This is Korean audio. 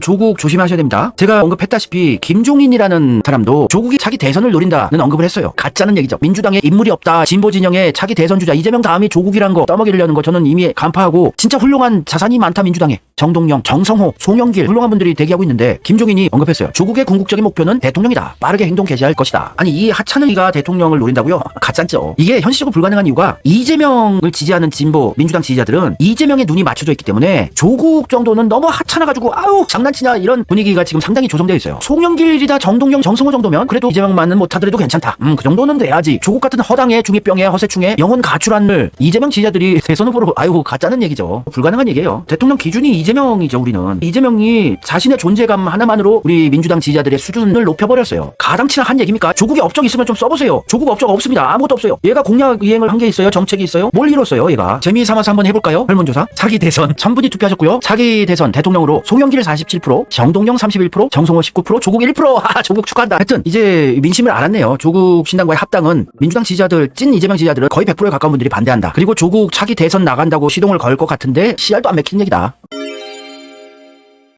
조국 조심하셔야 됩니다. 제가 언급했다시피 김종인이라는 사람도 조국이 차기 대선을 노린다는 언급을 했어요. 가짜는 얘기죠. 민주당에 인물이 없다. 진보 진영의 차기 대선 주자 이재명 다음이 조국이란 거 떠먹이려는 거 저는 이미 간파하고 진짜 훌륭한 자산이 많다 민주당에. 정동영, 정성호, 송영길 훌륭한 분들이 대기하고 있는데 김종인이 언급했어요. 조국의 궁극적인 목표는 대통령이다. 빠르게 행동 개시할 것이다. 아니 이 하찮은이가 대통령을 노린다고요? 가짜죠. 이게 현실적으로 불가능한 이유가 이재명을 지지하는 진보 민주당 지지자들은 이재명의 눈이 맞춰져 있기 때문에 조국 정도는 너무 하찮아가지고 아우 장난치냐 이런 분위기가 지금 상당히 조성되어 있어요. 송영길이다 정동영 정성호 정도면 그래도 이재명만은 못하더라도 괜찮다. 음 그 정도는 돼야지. 조국 같은 허당의 중이병의 허세충의 영혼 가출한을 이재명 지지자들이 대선 후보로 아유 가짜는 얘기죠. 불가능한 얘기예요. 대통령 기준이 이재 명이죠 우리는. 이재명이 자신의 존재감 하나만으로 우리 민주당 지지자들의 수준을 높여버렸어요. 가당치나 한 얘기입니까? 조국의 업적 있으면 좀 써보세요. 조국 업적 없습니다. 아무것도 없어요. 얘가 공약 이행을 한 게 있어요? 정책이 있어요? 뭘 이뤘어요 얘가? 재미 삼아서 한번 해볼까요? 설문조사. 차기 대선 천분이 투표하셨고요. 차기 대선 대통령으로 송영길 47%, 정동영 31%, 정성호 19%, 조국 1%. 하 조국 축하한다. 하여튼 이제 민심을 알았네요. 조국 신당과의 합당은 민주당 지지자들 찐 이재명 지지자들은 거의 100%에 가까운 분들이 반대한다. 그리고 조국 차기 대선 나간다고 시동을 걸 것 같은데 씨알도 안 맥히는 얘기다.